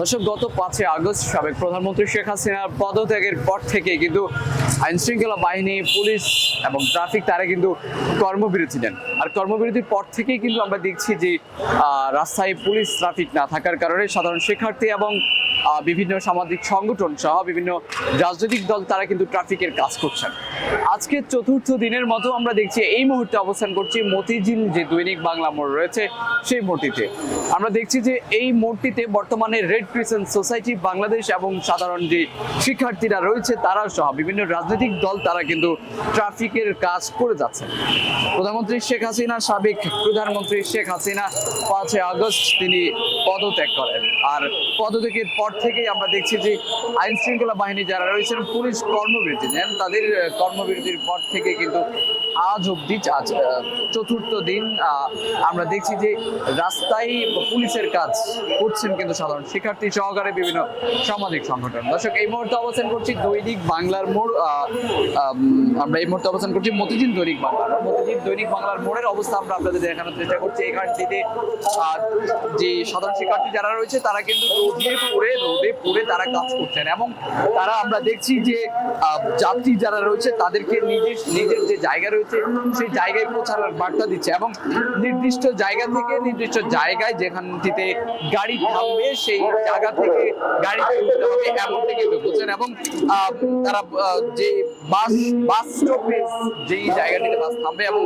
দর্শক, গত পাঁচই আগস্ট সাবেক প্রধানমন্ত্রী শেখ হাসিনার পদত্যাগের পর থেকে কিন্তু আইন শৃঙ্খলা বাহিনী, পুলিশ এবং ট্রাফিক তারা কিন্তু কর্মবিরতি নেন। আর কর্মবিরতির পর থেকেই কিন্তু আমরা দেখছি যে রাস্তায় পুলিশ ট্রাফিক না থাকার কারণে সাধারণ শিক্ষার্থী এবং বিভিন্ন সামাজিক সংগঠন সহ বিভিন্ন রাজনৈতিক দল তারা কিন্তু ট্রাফিকের কাজ করছেন। আজকে চতুর্থ দিনের মতো আমরা দেখছি এই মুহূর্তে অবস্থান করছি মতিঝিল যে দৈনিক বাংলা মোড় রয়েছে সেই মোড়টিতে। আমরা দেখছি যে এই মোড়টিতে বর্তমানে রেড ক্রিসেন্ট সোসাইটি বাংলাদেশ এবং সাধারণ যে শিক্ষার্থীরা রয়েছে, তারা সহ বিভিন্ন রাজনৈতিক দল, তারা কিন্তু ট্রাফিকের কাজ করে যাচ্ছে। প্রধানমন্ত্রী শেখ হাসিনা, সাবেক প্রধানমন্ত্রী শেখ হাসিনা পাঁচই আগস্ট তিনি পদত্যাগ করেন। আর পদত্যাগের পর থেকেই আমরা দেখছি যে আইন শৃঙ্খলা বাহিনী যারা রয়েছেন, পুলিশ কর্মবিরতি নেন। তাদের কর্মবিরতির পর থেকে কিন্তু আজ অবধি আজ চতুর্থ দিন আমরা দেখছি যে রাস্তায় পুলিশের কাজ করছেন কিন্তু সাধারণ শিক্ষার্থী সহকারে বিভিন্ন সামাজিক সংগঠন। দর্শক, এই মুহূর্তে অবস্থান করছি দৈনিক বাংলার মোড় আমরা এই মুহূর্তে অবস্থান করছি মতিঝিল দৈনিক বাংলা মতিঝিল দৈনিক বাংলার মোড়ের অবস্থা আমরা আপনাদের দেখানোর চেষ্টা করছি। এখানটিতে যে সাধারণ শিক্ষার্থী যারা রয়েছে, তারা কিন্তু রোদে পুড়ে রোদে পুড়ে তারা কাজ করছেন এবং তারা আমরা দেখছি যে যাত্রী যারা রয়েছে, তাদেরকে নিজের নিজের যে জায়গা রয়েছে সেই জায়গায় পৌঁছানোর বার্তা দিচ্ছে এবং নির্দিষ্ট জায়গা থেকে নির্দিষ্ট জায়গায় যেখানটিতে গাড়ি থামবে, সেই জায়গা থেকে গাড়িতে উঠতে হবে এমনটা কিন্তু বলছেন এবং তারা যে বাস বাস স্টপেজ যেই জায়গাটিতে বাস থামবে এবং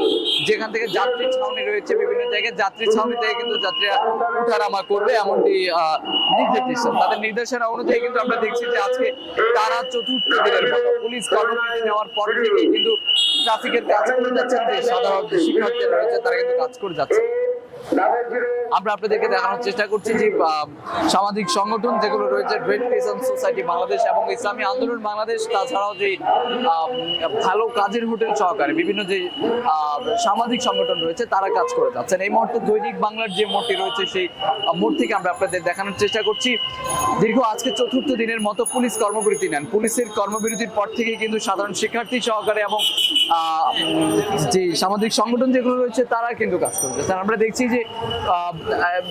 যেখান থেকে যাত্রী ছাউনি রয়েছে বিভিন্ন জায়গায়, যাত্রী ছাউনি থেকে কিন্তু যাত্রীরা উঠানামা করবে এমনটি নির্দেশ দিচ্ছেন। তাদের নির্দেশনা অনুযায়ী কিন্তু আমরা দেখছি যে আজকে তারা চতুর্থ দিনের মতো পুলিশ কর্মসূচি নেওয়ার পর থেকেই কিন্তু ট্রাফিকের কাজ করে যাচ্ছেন যে সাধারণ শিক্ষার্থীরা রয়েছে তারা কিন্তু কাজ করে যাচ্ছে। আমরা আপনাদেরকে দেখানোর চেষ্টা করছি যে সামাজিক সংগঠন যেগুলো রয়েছে রেড ক্রিসেন্ট সোসাইটি বাংলাদেশ এবং ইসলামী আন্দোলন বাংলাদেশ, তাছাড়াও যে ভালো কাজের হোটেল সহকারে বিভিন্ন যে সামাজিক সংগঠন রয়েছে, তারা কাজ করে যাচ্ছেন। এই মুহূর্তে দৈনিক বাংলার যে মোড়টি রয়েছে, সেই মোড় থেকে আমরা আপনাদের দেখানোর চেষ্টা করছি। দীর্ঘ আজকে চতুর্থ দিনের মতো পুলিশ কর্মবিরতি নেন। পুলিশের কর্মবিরতির পর থেকে কিন্তু সাধারণ শিক্ষার্থী সহকারে এবং যে সামাজিক সংগঠন যেগুলো রয়েছে, তারা কিন্তু কাজ করছে আমরা দেখছি যে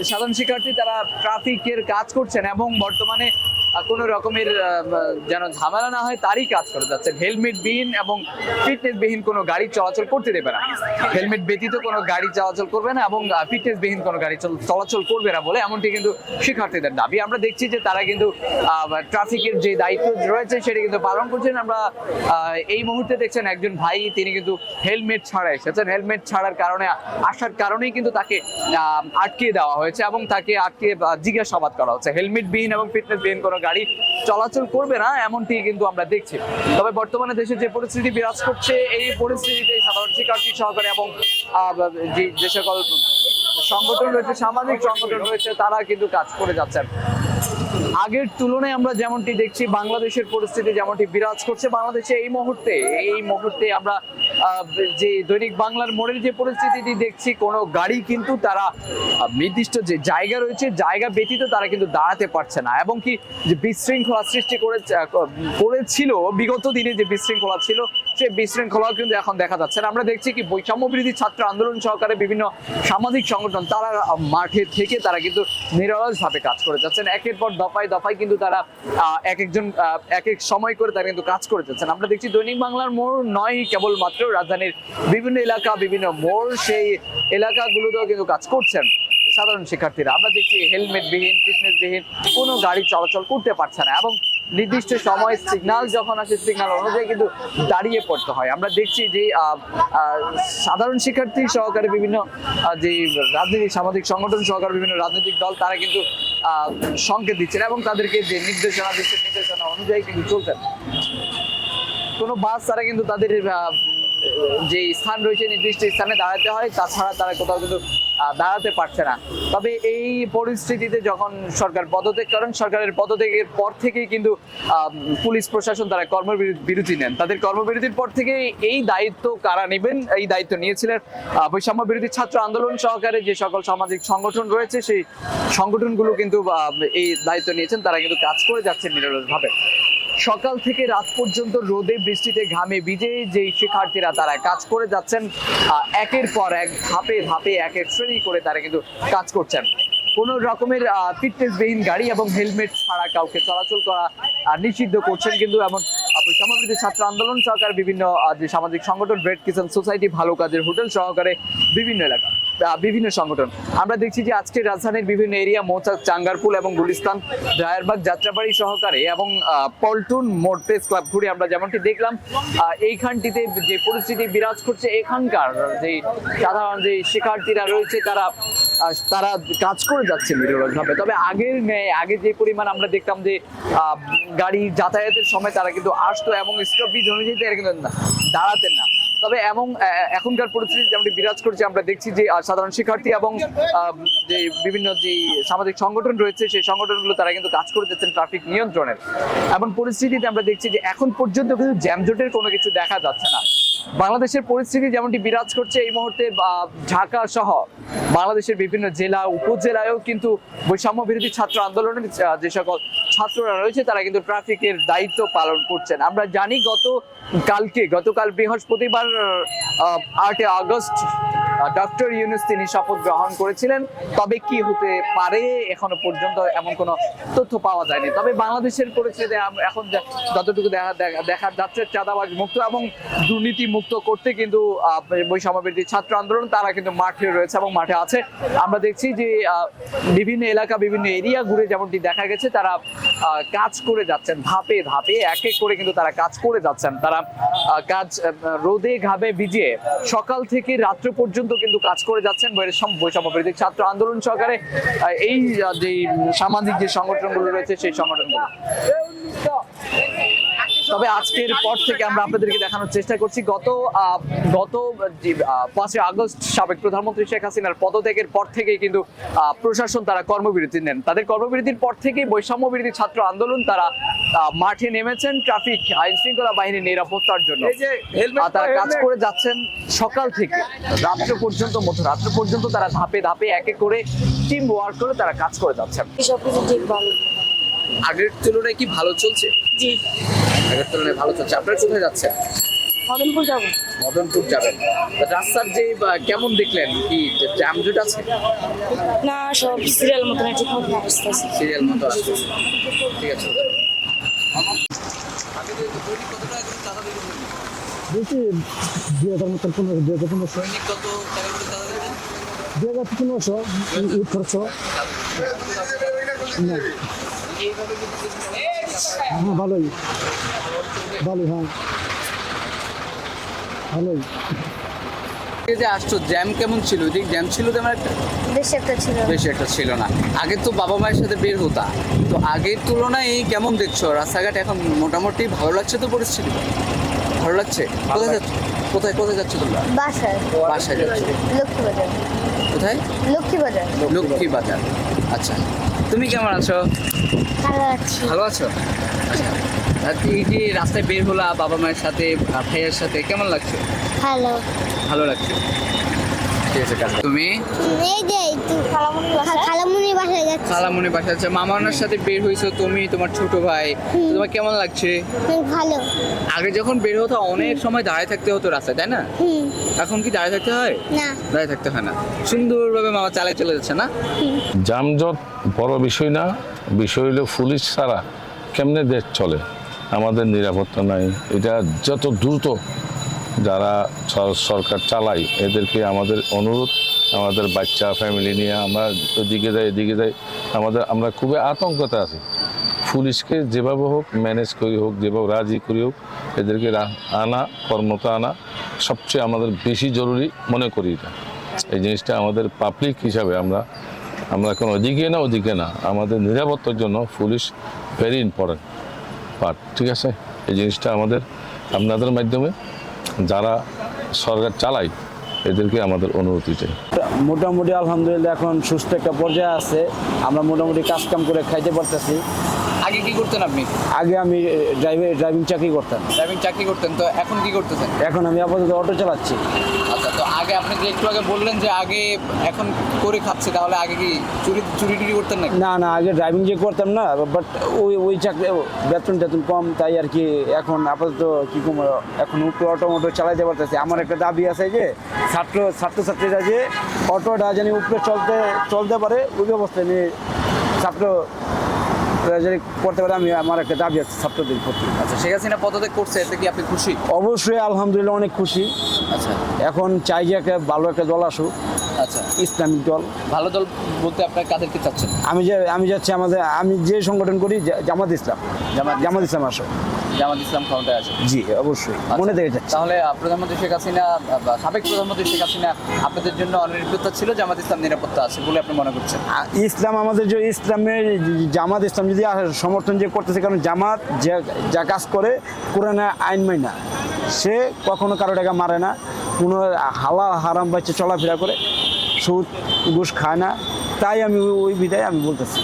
সাধারণ শিক্ষার্থী তারা ট্রাফিকের কাজ করছেন এবং বর্তমানে কোনো রকমের যেন ঝামেলা না হয়, তারই কাজ করে যাচ্ছে। হেলমেট বিহীন এবং ফিটনেস বিহীন কোনো গাড়ি চলাচল করতে দেবে না। হেলমেট ব্যতীত কোনো গাড়ি চলাচল করবে না এবং ফিটনেস বিহীন কোনো গাড়ি চল- চলাচল করবে না বলে এমনটি কিন্তু শিক্ষার্থীদের দাবি। আমরা দেখছি যে তারা কিন্তু ট্রাফিকের যে দায়িত্ব রয়েছে সেটা কিন্তু পালন করছেন। আমরা এই মুহূর্তে দেখছেন একজন ভাই, তিনি কিন্তু হেলমেট ছাড়া এসেছেন। হেলমেট ছাড়ার কারণে, আসার কারণেই কিন্তু তাকে আটকে দেওয়া হয়েছে এবং তাকে আটকে জিজ্ঞাসাবাদ করা হচ্ছে। হেলমেট বিহীন এবং ফিটনেস বিহীন কোনো গাড়ি চলাচল করবে না এমনটি কিন্তু আমরা দেখছি। তবে বর্তমানে দেশে যে পরিস্থিতি বিরাজ করছে, এই পরিস্থিতিতে সাধারণ শিক্ষার্থী সহকারে এবং যে সকল সংগঠন রয়েছে, সামাজিক সংগঠন রয়েছে, তারা কিন্তু কাজ করে যাচ্ছেন। আগের তুলনায় আমরা যেমনটি দেখছি, বাংলাদেশের পরিস্থিতি যেমনটি বিরাজ করছে, বাংলাদেশে এই মুহূর্তে এই মুহূর্তে আমরা যে দৈনিক বাংলার মোড়ের যে পরিস্থিতিটি দেখছি, কোনো গাড়ি কিন্তু তারা নির্দিষ্ট যে জায়গা রয়েছে, জায়গা ব্যতীত তারা কিন্তু দাঁড়াতে পারছে না। এবং কি যে বিশৃঙ্খলা সৃষ্টি করে করেছিল, বিগত দিনে যে বিশৃঙ্খলা ছিল, সেই বিশৃঙ্খলাও কিন্তু এখন দেখা যাচ্ছে না। আমরা দেখছি কি বৈষম্য বিরোধী ছাত্র আন্দোলন সহকারে বিভিন্ন সামাজিক সংগঠন, তারা মাঠে থেকে তারা কিন্তু নিরলসভাবে কাজ করে যাচ্ছেন। একের পর দফায় দফায় কিন্তু তারা এক একজন এক এক সময় করে তারা কিন্তু কাজ করে যাচ্ছেন। আমরা দেখছি দৈনিক বাংলার মোড় নয় কেবলমাত্র রাজধানীর বিভিন্ন এলাকা, বিভিন্ন মোড় সেই এলাকাগুলোতেও কিন্তু কাজ করছেন সাধারণ শিক্ষার্থীরা। আমরা দেখছি হেলমেট বিহীন ফিটনেস বিহীন কোনো গাড়ি চলাচল করতে পারছে না এবং নির্দিষ্ট সময় সিগন্যাল যখন আসে সিগন্যাল অনুযায়ী কিন্তু দাঁড়িয়ে পড়তে হয়। আমরা দেখছি যে সাধারণ শিক্ষার্থী সহকারে বিভিন্ন যে রাজনৈতিক সামাজিক সংগঠন সহকারে বিভিন্ন রাজনৈতিক দল, তারা কিন্তু সংকেত দিচ্ছেন এবং তাদেরকে যে নির্দেশনা দিচ্ছেন, নির্দেশনা অনুযায়ী কিন্তু চলছেন। কোনো বাস, তারা কিন্তু তাদের যে স্থান রয়েছে, নির্দিষ্ট স্থানে দাঁড়াতে হয়, তাছাড়া তারা কোথাও কিন্তু দাঁড়াতে পারছে না। তবে এই পরিস্থিতিতে যখন সরকার পদত্যাগ করেন, সরকারের পদত্যাগের পর থেকেই কিন্তু পুলিশ প্রশাসন তারা কর্মবিরতি নেন। তাদের কর্মবিরতির পর থেকে এই দায়িত্ব কারা নেবেন, এই দায়িত্ব নিয়েছিলেন বৈষম্য বিরোধী ছাত্র আন্দোলন সহকারে যে সকল সামাজিক সংগঠন রয়েছে, সেই সংগঠনগুলো কিন্তু এই দায়িত্ব নিয়েছেন। তারা কিন্তু কাজ করে যাচ্ছেন নিরলসভাবে। সকাল থেকে রাত পর্যন্ত রোদে বৃষ্টিতে ঘামে ভিজে যে শিক্ষার্থীরা তারা কাজ করে যাচ্ছেন একের পর এক ধাপে ধাপে এক এক শ্রেণি করে তারা কিন্তু কাজ করছেন। কোনো রকমের ফিটনেসবিহীন গাড়ি এবং হেলমেট ছাড়া কাউকে চলাচল করা নিষিদ্ধ করছেন কিন্তু এমন বৈষম্যবৃদ্ধি ছাত্র আন্দোলন সহকারে বিভিন্ন যে সামাজিক সংগঠন রেড কিষান সোসাইটি ভালো কাজের হোটেল সহকারে বিভিন্ন এলাকা বিভিন্ন সংগঠন। আমরা দেখছি যে আজকে রাজধানীর বিভিন্ন এরিয়া, মৌচাক, চাঙ্গারপুল এবং গুলিস্তান রায়েরবাগ যাত্রাবাড়ি সহকারে এবং পল্টুন মোড় প্রেস ক্লাব ঘুরে আমরা যেমনটি দেখলাম এইখানটিতে যে পরিস্থিতি বিরাজ করছে, এখানকার যে সাধারণ যে শিক্ষার্থীরা রয়েছে, তারা তারা কাজ করে যাচ্ছে নিরলসভাবে। তবে আগের ন্যায় আগে যে পরিমাণ আমরা দেখতাম যে গাড়ি যাতায়াতের সময় তারা কিন্তু আসতো এবং স্টপিজ অনুযায়ী তারা কিন্তু দাঁড়াতেন না। তবে এবং এখনকার পরিস্থিতি যেমনটি বিরাজ করছে, আমরা দেখছি যে সাধারণ শিক্ষার্থী এবং যে বিভিন্ন যে সামাজিক সংগঠন রয়েছে, সেই সংগঠনগুলো তারা কিন্তু কাজ করে যাচ্ছেন ট্রাফিক নিয়ন্ত্রণের। এমন পরিস্থিতিতে আমরা দেখছি যে, এখন পর্যন্ত কিন্তু জ্যামজোটের কোনো কিছু দেখা যাচ্ছে না। বাংলাদেশের পরিস্থিতি যেমনটি বিরাজ করছে এই মুহূর্তে ঢাকা সহ বাংলাদেশের বিভিন্ন জেলা, উপজেলায়ও কিন্তু বৈষম্য বিরোধী ছাত্র আন্দোলনের যে সকল ছাত্ররা রয়েছে, তারা কিন্তু ট্রাফিকের দায়িত্ব পালন করছেন। আমরা জানি গত কালকে গতকাল বৃহস্পতিবার আটই আগস্ট ডক্টর ইউনুস তিনি শপথ গ্রহণ করেছিলেন। তবে কি হতে পারে এখনও পর্যন্ত এমন কোনো তথ্য পাওয়া যায়নি। তবে বাংলাদেশের পরিস্থিতি এখন যতটুকু দেখা দেখা- যাচ্ছে চাঁদাবাজ মুক্ত এবং দুর্নীতি মুক্ত করতে কিন্তু আহ, বৈষম্যবৃদ্ধি ছাত্র আন্দোলন তারা কিন্তু মাঠে রয়েছে এবং মাঠে আছে। আমরা দেখছি যে বিভিন্ন এলাকা বিভিন্ন এরিয়া ঘুরে যেমনটি দেখা গেছে তারা কাজ করে যাচ্ছেন, ধাপে ধাপে, এক এক করে কিন্তু তারা কাজ করে যাচ্ছেন। তারা কাজ রোদে ঘামে ভিজিয়ে সকাল থেকে রাত্র পর্যন্ত কিন্তু কাজ করে যাচ্ছেন বৈষম্য ছাত্র আন্দোলন সহকারে এই যে সামাজিক যে সংগঠনগুলো রয়েছে, সেই সংগঠনগুলো। তবে আজকের পর থেকে আমরা আপনাদেরকে দেখানোর চেষ্টা করছি, গত গত পাঁচই আগস্ট সাবেক প্রধানমন্ত্রী শেখ হাসিনার পদত্যাগের পর থেকেই কিন্তু প্রশাসন তারা কর্মবিরতি নেন। তাদের কর্মবিরতির পর থেকেই বৈষম্য বিরোধী ছাত্র আন্দোলন তারা মাঠে নেমেছেন ট্রাফিক আইন শৃঙ্খলা বাহিনীর নিরাপত্তার জন্য। তারা কাজ করে যাচ্ছেন সকাল থেকে। রাত্র পর্যন্ত মধ্যরাত্র পর্যন্ত তারা ধাপে ধাপে এক এক করে টিম ওয়ার্ক করে তারা কাজ করে যাচ্ছেন। সবকিছু ঠিক ভালো আগের তুলনায় কি ভালো চলছে? জি। আগের তুলনায় ভালো চলছে। আপনারা কোথায় যাচ্ছেন? মদনপুর যাব। মদনপুর যাবেন। তা রাস্তার যে বা, কেমন দেখলেন? কি জ্যামজট আছে? না সব সিরিয়াল মতন ঠিক মতন আসতেছে সিরিয়াল মতো আছে। ঠিক আছে। দুই হাজার মতন পনেরো দুই হাজার পনেরোশো দুই হাজার পনেরোশো খরচ হ্যাঁ ভালোই। ভালোই হ্যাঁ। ভালোই। এই যে আসছো জ্যাম কেমন ছিল? ওইদিক জ্যাম ছিল তেমন একটা? বেশি একটা ছিল। বেশি একটা ছিল না। আগে তো বাবা মায়ের সাথে বের হতা। তো আগের তুলনায় এই কেমন দেখছ? রাস্তাঘাট এখন মোটামুটি ভালো লাগছে তো পরিস্থিতি? ভালো লাগছে? কোথায় যাচ্ছ? কোথায় কোথায় যাচ্ছ তোমরা? বাসায়। বাসায় যাচ্ছ। লক্ষ্মীবাজার। কোথায়? লক্ষ্মীবাজার। লক্ষ্মী বাজার আচ্ছা। তুমি কেমন আছো? ভালো আছি। ভালো আছো? আচ্ছা। আর এই যে রাস্তায় বের হলা বাবা মায়ের সাথে ভাইয়ের সাথে কেমন লাগছে? ভালো। ভালো লাগছে? ঠিক আছে কাজ তুমি? এই খালামুনি বাসা আছে মামার সাথে বের হয়েছো তুমি তোমার ছোট ভাই। তোমার কেমন লাগছে? ভালো। আগে যখন বের হতো অনেক সময় দাঁড়ায় থাকতে হতো রাস্তায় তাই না? এখন কি দাঁড়ায় থাকতে হয়? না। দাঁড়ায় থাকতে হয় না। সুন্দরভাবে মামা চালায় চলে যাচ্ছে না? যানজট বড় বিষয় না বিষয় হলো পুলিশ ছাড়া কেমনে দেশ চলে? আমাদের নিরাপত্তা নাই। এটা যত দ্রুত যারা সরকার চালায়, এদেরকে আমাদের অনুরোধ, আমাদের বাচ্চা ফ্যামিলি নিয়ে আমরা এদিকে যাই এদিকে যাই। আমাদের, আমরা খুবই আতঙ্কতে আছি। পুলিশকে যেভাবে হোক ম্যানেজ করি হোক, যেভাবে রাজি করি হোক, এদেরকে আনা কর্মতা আনা সবচেয়ে আমাদের বেশি জরুরি মনে করি এটা। এই জিনিসটা আমাদের পাবলিক হিসাবে আমরা আমরা কোনো ওদিকে না ওদিকে না। আমাদের নিরাপত্তার জন্য পুলিশ ভেরি ইম্পর্টেন্ট পার্ট ঠিক আছে? এই জিনিসটা আমাদের, আপনাদের মাধ্যমে যারা সরকার চালায়, এদেরকে আমাদের অনুমতি চাই। মোটামুটি আলহামদুলিল্লাহ এখন সুস্থ একটা পর্যায়ে আছে। আমরা মোটামুটি কাজকাম করে খাইতে পারতেছি। আগে কি করতেন আপনি? আগে আমি ড্রাইভিং ড্রাইভিং চাকরি করতাম। ড্রাইভিং চাকরি করতেন তো এখন কি করতেছেন? এখন আমি আপাতত অটো চালাচ্ছি। আচ্ছা তো আগে আপনি যে একটু আগে বললেন যে আগে এখন করে খাচ্ছে তাহলে আগে কি চুরি চুরি টুরি করতেন নাকি? না না আগে ড্রাইভিং যে করতাম না বাট ওই ওই চাকরি বেতন টেতন কম তাই আর কি এখন আপাতত কি কম এখন উপরে অটো মোটো চালাইতে পারতেছে। আমার একটা দাবি আছে যে ছাত্র ছাত্রছাত্রীরা যে অটোটা জানি উপরে চলতে চলতে পারে ওই ব্যবস্থায় নিয়ে ছাত্র যদি করতে পারে আমি আমার একটা দাবি আছে ছাত্রদের প্রতি। আচ্ছা শেখ হাসিনা পদত্যাগ করছে এতে কি আপনি খুশি? অবশ্যই আলহামদুলিল্লাহ অনেক খুশি। আচ্ছা। এখন চাই যে একটা ভালো একটা দল আসুক আচ্ছা। ইসলামিক দল। ভালো দল বলতে আপনার কাদেরকে চাচ্ছেন? আমি যে আমি যাচ্ছি আমাদের আমি যে সংগঠন করি জামাত ইসলাম। জামাত ইসলাম আসো জামাত ইসলাম ক্ষমতায় আছে জি অবশ্যই। আচ্ছা। মনে থেকে যাচ্ছে তাহলে প্রধানমন্ত্রী শেখ হাসিনা সাবেক প্রধানমন্ত্রী শেখ হাসিনা আপনাদের জন্য অনিরাপত্তা ছিল জামাত ইসলাম নিরাপত্তা আছে বলে আপনি মনে করছেন? ইসলাম আমাদের যে ইসলামের জামাত ইসলাম যদি সমর্থন যে করতেছে কারণ জামাত যে কাজ করে কোরআনে আইন মাই না সে কখনো কারও টাকা মারে না কোনো হালা হারাম বাচ্চা চলাফেরা করে সুদ ঘুষ খায় না। তাই আমি ওই- ওই বিদায় আমি বলতেছি।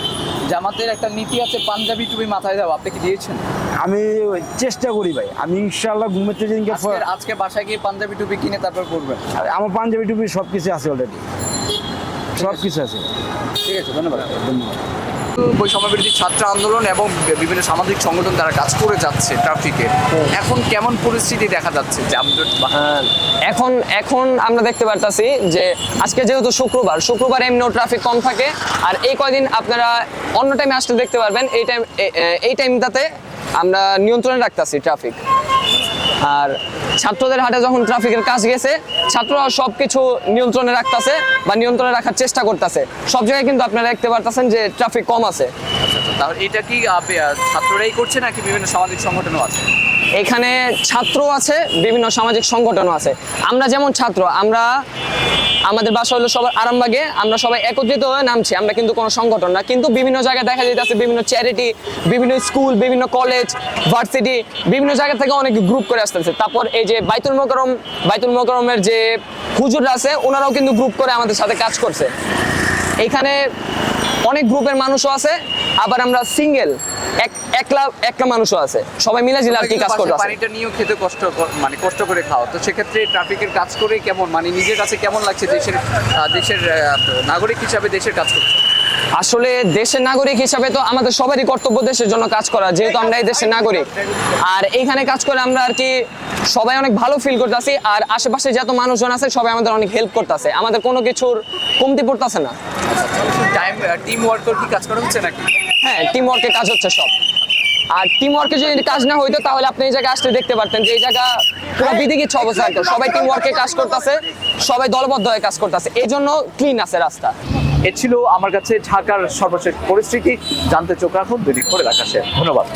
জামাতের একটা নীতি আছে পাঞ্জাবি টুপি মাথায় দাও আপনি কি দিয়েছেন? আমি ওই চেষ্টা করি ভাই। আমি ইনশাল্লাহ ঘুমেতে যেদিনকে ফ- আজকে আজকে বাসায় গিয়ে পাঞ্জাবি টুপি কিনে তারপর করবেন আর আমার পাঞ্জাবি টুপি সব কিছু আছে অলরেডি সব কিছু আছে। ঠিক আছে ধন্যবাদ। বৈষম্য বিরোধী ছাত্র আন্দোলন এবং বিভিন্ন সামাজিক সংগঠন তারা কাজ করে যাচ্ছে ট্রাফিকে। এখন কেমন পরিস্থিতি দেখা যাচ্ছে? বা এখন এখন আমরা দেখতে পারতাছি যে আজকে যেহেতু শুক্রবার শুক্রবার এমনিও ট্রাফিক কম থাকে। আর এই কয়দিন আপনারা অন্য টাইমে আসতে দেখতে পারবেন এই টাইম এই টাইমটাতে আমরা নিয়ন্ত্রণে রাখতাছি ট্রাফিক আর ছাত্রদের হাটে যখন ট্রাফিকের কাজ গেছে ছাত্ররা সব কিছু নিয়ন্ত্রণে রাখতেছে বা নিয়ন্ত্রণে রাখার চেষ্টা করতেছে। সব জায়গায় কিন্তু আপনারা দেখতে পারতেছেন যে ট্রাফিক কম আছে। তাহলে এটা কি ছাত্ররাই করছে নাকি বিভিন্ন সামাজিক সংগঠনও আছে? এখানে ছাত্র আছে বিভিন্ন সামাজিক সংগঠনও আছে। আমরা যেমন ছাত্র আমরা আমাদের বাসা হলো সবার আরামবাগে, আমরা সবাই একত্রিত হয়ে নামছি, আমরা কিন্তু কোনো সংগঠন না। কিন্তু বিভিন্ন জায়গায় দেখা যাইতেছে, বিভিন্ন চ্যারিটি বিভিন্ন স্কুল বিভিন্ন কলেজ ভার্সিটি বিভিন্ন জায়গা থেকে অনেক গ্রুপ করে আসতেছে। তারপর এই যে বাইতুল মোকরম বাইতুল মোকরমের যে হুজুররা আছে, ওনারাও কিন্তু গ্রুপ করে আমাদের সাথে কাজ করছে। এইখানে অনেক গ্রুপের মানুষও আছে আবার আমরা সিঙ্গেল এক একলা একটা মানুষও আছে। সবাই মিলে জিলে আর কি কাজ করতে পানিটা নিয়েও খেতে কষ্ট মানে কষ্ট করে খাওয়া। তো সেক্ষেত্রে ট্রাফিকের কাজ করে কেমন? মানে নিজের কাছে কেমন লাগছে দেশের দেশের নাগরিক হিসাবে দেশের কাজ করতে? আসলে দেশের নাগরিক হিসাবে তো আমাদের সবারই কর্তব্য দেশের জন্য কাজ করা যেহেতু আমরা এই দেশের নাগরিক। আর এইখানে কাজ করে আমরা আর কি সবাই অনেক ভালো ফিল করতেছি আর আশেপাশে যত মানুষজন আছে সবাই আমাদের অনেক হেল্প করতেছে। আমাদের কোনো কিছুর কমতি পড়তেছে না। টাইম টিম ওয়ার্কের কি কাজ করা হচ্ছে নাকি? হ্যাঁ টিম ওয়ার্কে কাজ হচ্ছে সব। আর টিম ওয়ার্কে যদি কাজ না হইতো তাহলে আপনি এই জায়গায় আসতে দেখতে পারতেন যে এই জায়গা পুরো বিদিকিচ্ছ অবস্থা থাকতো সবাই টিম ওয়ার্কে কাজ করতেছে সবাই দলবদ্ধ হয়ে কাজ করতেছে। এই জন্য ক্লিন আছে রাস্তা। এ ছিল আমার কাছে ঢাকার সর্বশেষ পরিস্থিতি। জানতে চোখ রাখুন দৈনিক করে রাখা ধন্যবাদ।